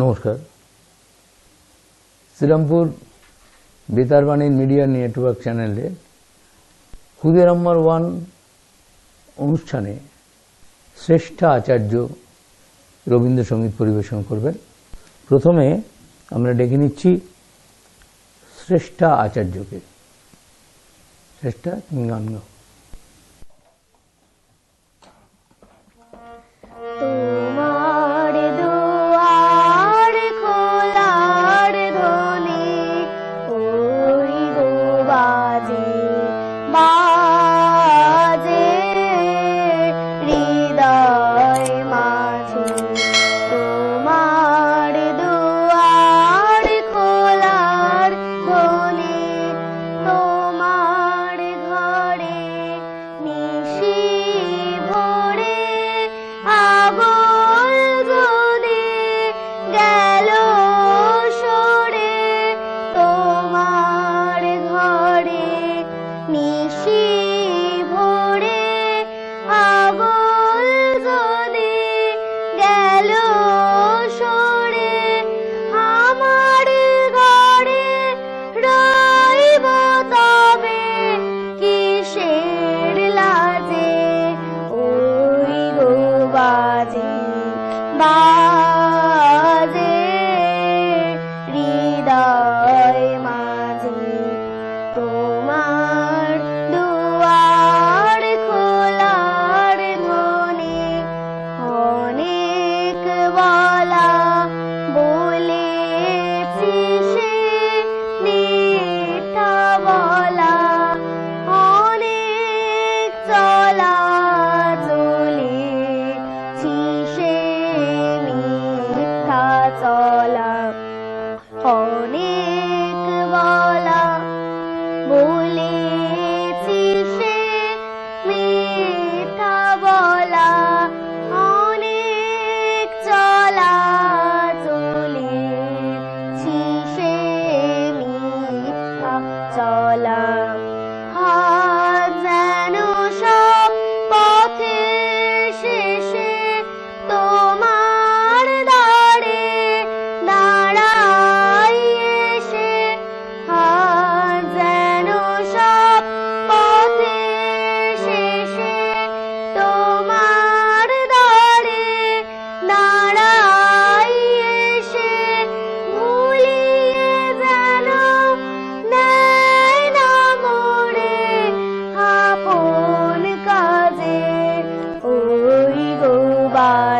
নমস্কার। Serampore বেতারবাণীর media network চ্যানেলে খুদে নম্বর ওয়ান অনুষ্ঠানে শ্রেষ্ঠ আচার্য রবীন্দ্রসঙ্গীত পরিবেশন করবেন। প্রথমে আমরা ডেকে নিচ্ছি শ্রেষ্ঠা আচার্যকে। শ্রেষ্ঠা, তুমি গান গাও।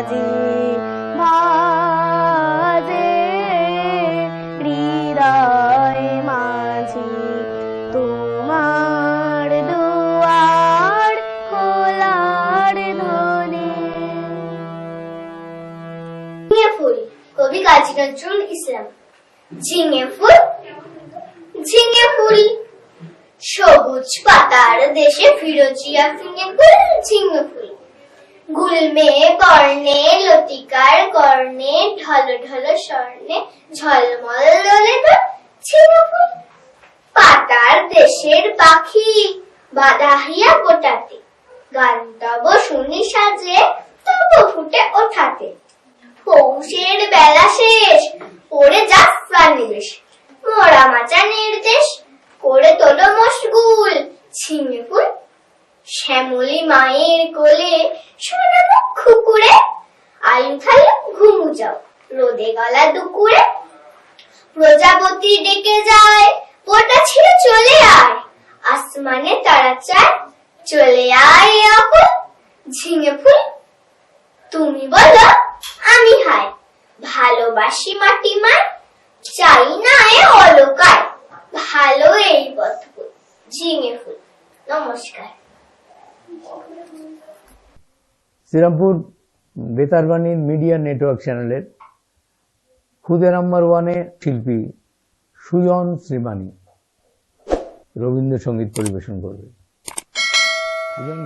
বাজে বাজে, হৃদয় মাঝে। তোমার দুয়ার খোলার ঝিঙে ফুল, কবি কাজী নজরুল ইসলাম। ঝিঙে ফুল ঝিঙে ফুল। সবুজ পাতার দেশে ফিরোজিয়া ফিঙে ফুল, ঝিঙে ফুল। গুলমে বর্ণে লতিকার, কর্ণে, ঢল ঢল স্বর্ণে, ঝলমল দোলে তো ঝিঙে পাতার দেশের পাখি বাদাহিয়া গোটাতে। গান তব শুনি সাজে, তব ফুটে ওঠাতে। পৌষের বেলা শেষ, পড়ে যা প্রাণীবেশ। মরা মাচা নির্দেশ, করে তোলো মশগুল, ছিঙে ফুল শ্যামলি মায়ের কোলে সোনা খুকুরে, আলু থালে ঘুমু যাও, রোদে গলা দুকুরে। প্রজাপতি ডেকে যায় পোটা ছিঁড়ে চলে আয়, আসমানে তারা চায়, চলে আয় এখন ঝিঙে ফুল। তুমি বলো, আমি হায়, ভালোবাসি মাটি মায়, চাই না এ অলকায়, ভালো এই পথ ঝিঙে ফুল। নমস্কার। শ্রীরামপুর বেতারবাণী মিডিয়া নেটওয়ার্ক চ্যানেলের খুদে নাম্বার ওয়ানে শিল্পী সুজন শ্রীমানী রবীন্দ্রসঙ্গীত পরিবেশন করবে। সুজন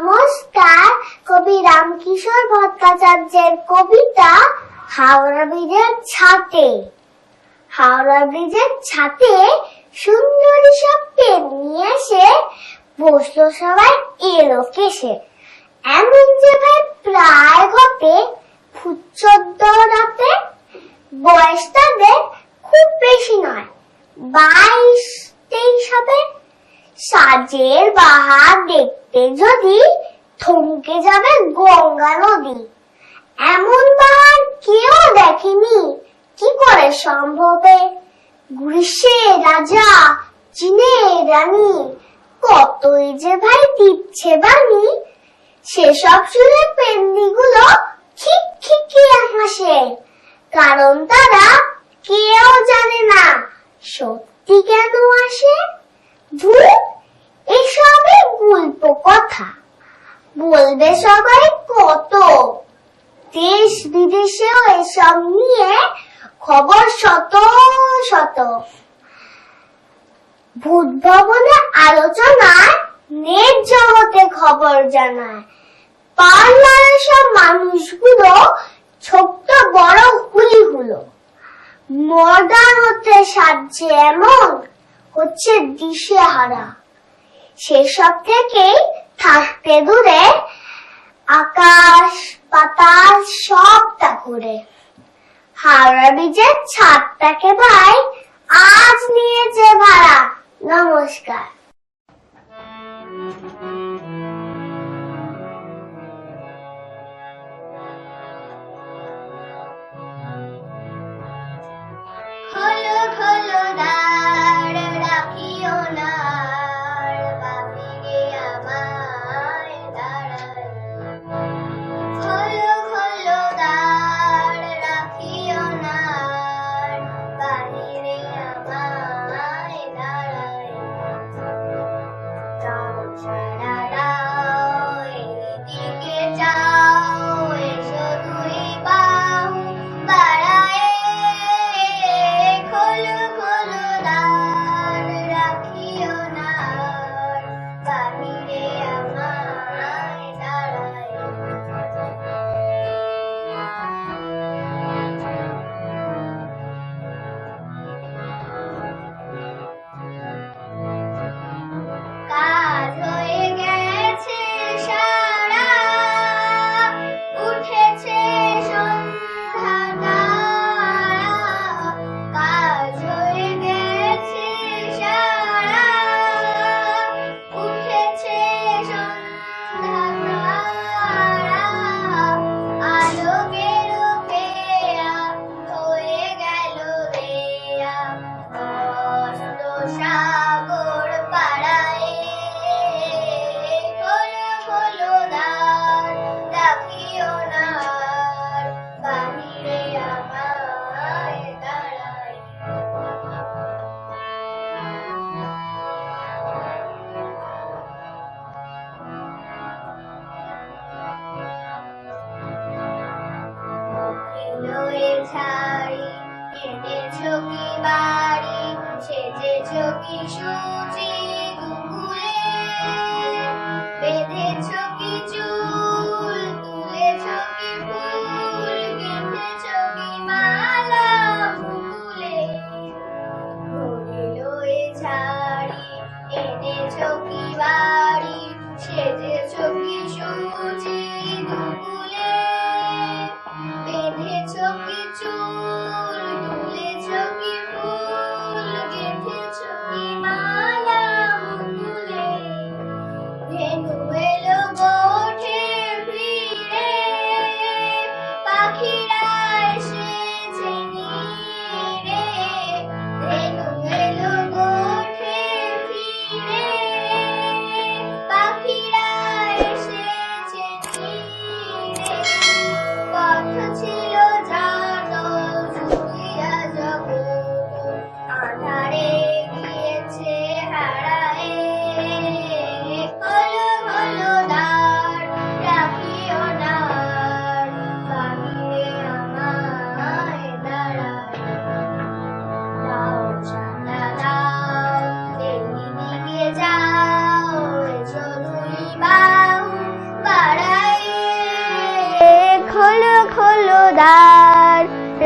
নমস্কার, কবি রামকিশোর ভট্টাচার্যের কবিতা হাওড়া ব্রিজের ছাতে। হাওড়া ব্রিজের ছাতে সুন্দরী সব নিয়ে এসে বসল সবাই এলো কেসে। এমন যে ভাই প্রায় ঘটে ফুচোদ্দ রাতে বয়স তাদের খুব বেশি নয়, বাইশ তেইশ হবে সাজের বাহার দেখতে যদি থমকে যাবে গঙ্গা নদী। এমন বাহার কেউ দেখেনি। কি করে সম্ভবে গ্রীষ্মের রাজা চীনের রানী, কতই যে ভাই দিচ্ছে বাণী। সেসব শুনে পেন্দিগুলো খিক খিকিয়ে হাসে। কারণ তারা কেউ জানে না সত্যি কেন আসে। ধুর, এসবে গল্প কথা। বলবে সবাই কত। দেশ বিদেশেও এসব নিয়ে খবর শত শত। ভূত ভবনে আলোচনায়, নেট জগতে খবর জানায়। পার্লারে সব মানুষগুলো ছোট্ট বড় হুলি হলো মডার্ন হতে সাজছে এমন হচ্ছে দিশে হারা সেসব থেকেই থাকতে দূরে আকাশ, বাতাস, সবটা ঘুরে। হাওড়া ব্রিজের ছাদটাকে ভাই আজ নিয়েছে ভাড়া। নমস্কার। Christmas.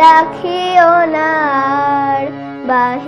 রাখিও না আমার